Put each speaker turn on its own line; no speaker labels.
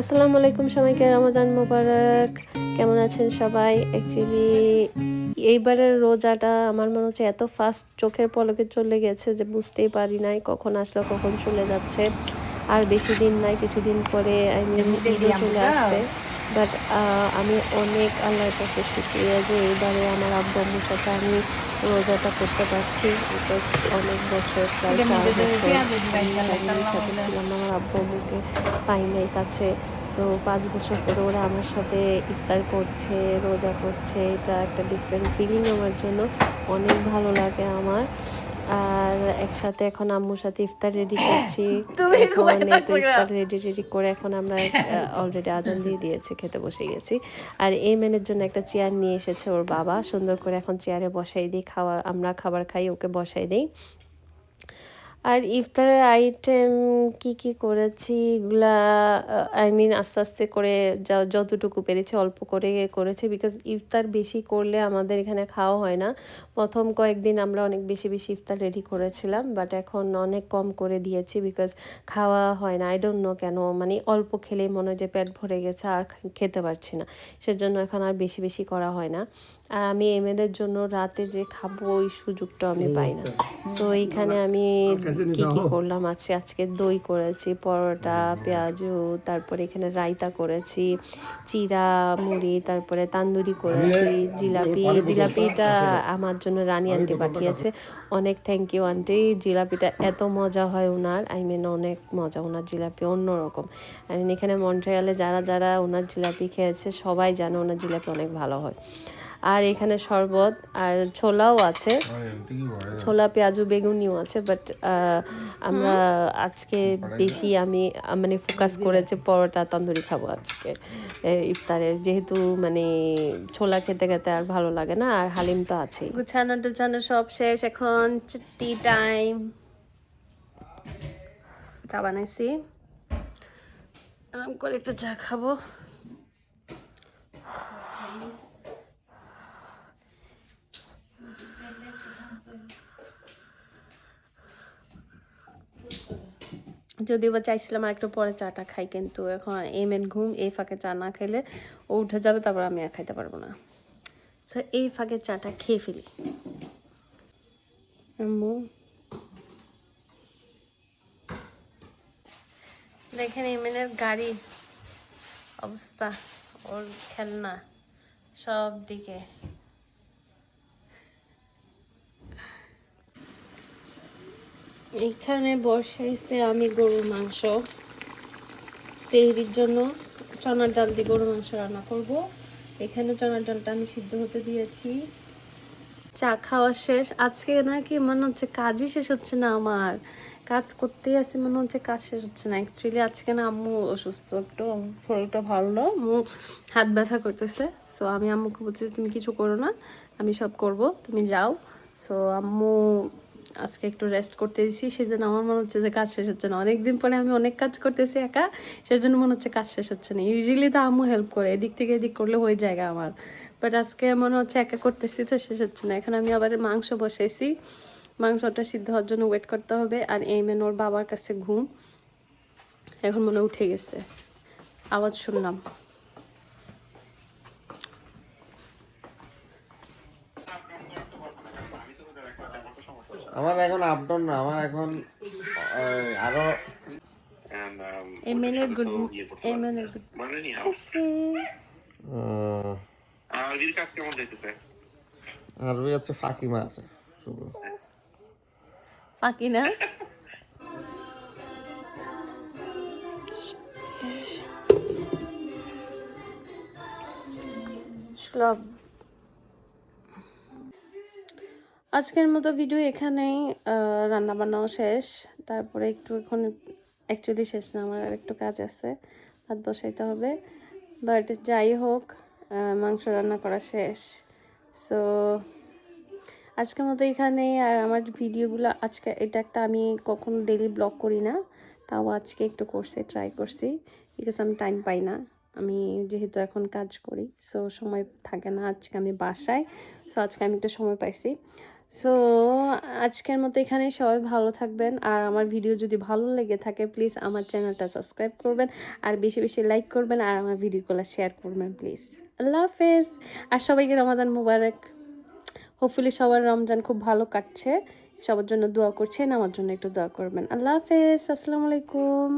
আসসালামু আলাইকুম সবাইকে রমাদান মোবারক। কেমন আছেন সবাই? অ্যাকচুয়ালি এইবারের রোজাটা আমার মনে হচ্ছে এত ফাস্ট চোখের পলকে চলে গেছে যে বুঝতেই পারি নাই কখন আসলো কখন চলে যাচ্ছে। আর বেশি দিন নাই কিছুদিন পরে আই মিন চলে আসবে। বাট আমি অনেক আল্লাহর কাছে শুক্রিয়া যে এইবারে আমার আব্বু আম্মুর সাথে আমি রোজাটা করতে পারছি বিকজ অনেক বছর প্রায় চার বছর সাথে ছিলাম আমার আব্বু আম্মুকে পাই নাই কাছে। সো পাঁচ বছর পরে ওরা আমার সাথে ইফতার করছে রোজা করছে এটা একটা ডিফারেন্ট ফিলিং আমার জন্য। অনেক ভালো লাগে আমার। আর একসাথে এখন আম্মুর সাথে ইফতার রেডি করছি। এখন তো ইফতার রেডি রেডি করে এখন আমরা অলরেডি আজান দিয়ে দিয়েছি খেতে বসে গেছি। আর এই মেনের জন্য একটা চেয়ার নিয়ে এসেছে ওর বাবা। সুন্দর করে এখন চেয়ারে বসাই দিই খাওয়া আমরা খাবার খাই ওকে বসাই দিই। আর ইফতারের আইটেম কি কি করেছি? এগুলা আই মিন আস্তে আস্তে করে যা যতটুকু পেরেছি অল্প করে করেছে বিকজ ইফতার বেশি করলে আমাদের এখানে খাওয়া হয় না। প্রথম কয়েকদিন আমরা অনেক বেশি বেশি ইফতার রেডি করেছিলাম বাট এখন অনেক কম করে দিয়েছি বিকজ খাওয়া হয় না। আই ডোন্ট নো কেন মানে অল্প খেলেই মনে হয় যে পেট ভরে গেছে আর খেতে পারছি না। সেজন্য এখন আর বেশি বেশি করা হয় না। আর আমি এমএলএর জন্য রাতে যে খাব ওই সুযোগটা আমি পাই না। সো এইখানে আমি কি কি করলাম? আজকে আজকে দই করেছি পরোটা পেঁয়াজু তারপরে এখানে রায়তা করেছি চিরা মুড়ি তারপরে তান্দুরি করেছি জিলাপি জিলাপিটা আমার জন্য রানী আন্টি পাঠিয়েছে। অনেক থ্যাংক ইউ আন্টি জিলাপিটা এত মজা হয় ওনার আই মিন অনেক মজা। ওনার জিলাপি অন্যরকম। আই মিন এখানে মন্ট্রিয়ালে যারা যারা ওনার জিলাপি খেয়েছে সবাই জানে ওনার জিলাপি অনেক ভালো হয়। আর এখানে শরবত আর ছোলাও আছে। ছোলা পেঁয়াজু বেগুনিও আছে বাট আমরা আজকে বেশি আমি মানে ফোকাস করেছে পরোটা, তন্দুরি খাব আজকে। ইফতারে। যেহেতু মানে ছোলা খেতে খেতে আর ভালো লাগে না, আর হালিম তো আছেই। গুছানো টুছানো সব শেষ এখন টি টাইম চা বানাইছি। আরাম করে একটু চা খাব। যদিও বা চাইছিলাম আর একটু পরে চাটা খাই, কিন্তু এখন এম এন ঘুম, এই ফাঁকে চা না খেলে ও উঠে যাবে, তারপর আমি আর খাইতে পারব না। সো এই ফাঁকে চাটা খেয়ে ফেলি। দেখেন এমএনের গাড়ি অবস্থা, ওর খেলনা সব দিকে এখানে বসাইছে আমি গরুর মাংস। তেহরির জন্য চনার ডাল দিয়ে গরুর মাংস রান্না করব। এখানে চনার ডালটা আমি সিদ্ধ হতে দিয়েছি। চা খাওয়া শেষ। আজকে নাকি মনে হচ্ছে কাজই শেষ হচ্ছে না আমার। কাজ করতেই আছি, মনে হচ্ছে কাজ শেষ হচ্ছে না। অ্যাকচুয়ালি আজকে না আম্মু অসুস্থ, একটু শরীরটা ভালো আম্মু হাত ব্যথা করতেছে। সো আমি আম্মুকে বলছি, তুমি কিছু করো না, আমি সব করব, তুমি যাও। সো আম্মু আজকে একটু রেস্ট করতে দিছি, সেজন্য আমার মনে হচ্ছে যে কাজ শেষ হচ্ছে না। অনেকদিন পরে আমি অনেক কাজ করতেছি একা, সেজন্য মনে হচ্ছে কাজ শেষ হচ্ছে না। ইউজুয়ালি তো আম্মু হেল্প করে, এদিক থেকে এদিক করলে হয়ে যায় আমার। বাট আজকে মনে হচ্ছে একা করতেছি তো শেষ হচ্ছে না। এখন আমি আবার মাংস বসাইছি। মাংসটা সিদ্ধ হওয়ার জন্য ওয়েট করতে হবে, আর এই মেন ওর বাবার কাছে ঘুম। এখন মনে উঠে গেছে। আওয়াজ শুনলাম।
আমার এখন আপডাউন না আমার এখন
আরও um,
গুড গুড
মানে anyhow,
আহ,
আরবির কাজ কেমন যাইতেছে?
আরবি হচ্ছে শুধু।
না? আজকের মতো ভিডিও এখানেই রান্না বান্নাও শেষ। তারপরে একটু এখন অ্যাকচুয়ালি শেষ না, আমার আর একটু কাজ আছে, ভাত বসাইতে হবে। বাট যাই হোক মাংস রান্না করা শেষ। সো আজকের মতো এখানেই, আর আমার ভিডিওগুলো আজকে, এটা একটা আমি কখনো ডেলি ব্লগ করি না, তাও আজকে একটু করছি ট্রাই করছি। বিকজ আমি টাইম পাই না, আমি যেহেতু এখন কাজ করি সো সময় থাকে না আজকে আমি বাসায় সো আজকে আমি একটু সময় পাইছি।
সো আজকের মতো এখানে সবাই ভালো থাকবেন। আর আমার ভিডিও যদি ভালো লেগে থাকে প্লিজ আমার চ্যানেলটা সাবস্ক্রাইব করবেন আর বেশি বেশি লাইক করবেন আর আমার ভিডিওগুলো শেয়ার করবেন প্লিজ আল্লাহ হাফেজ। আর সবাইকে রমাদান মুবারক। হোপফুলি সবার রমজান খুব ভালো কাটছে। সবার জন্য দোয়া করছেন, আমার জন্য একটু দোয়া করবেন। আল্লাহ হাফেজ। আসসালামু আলাইকুম।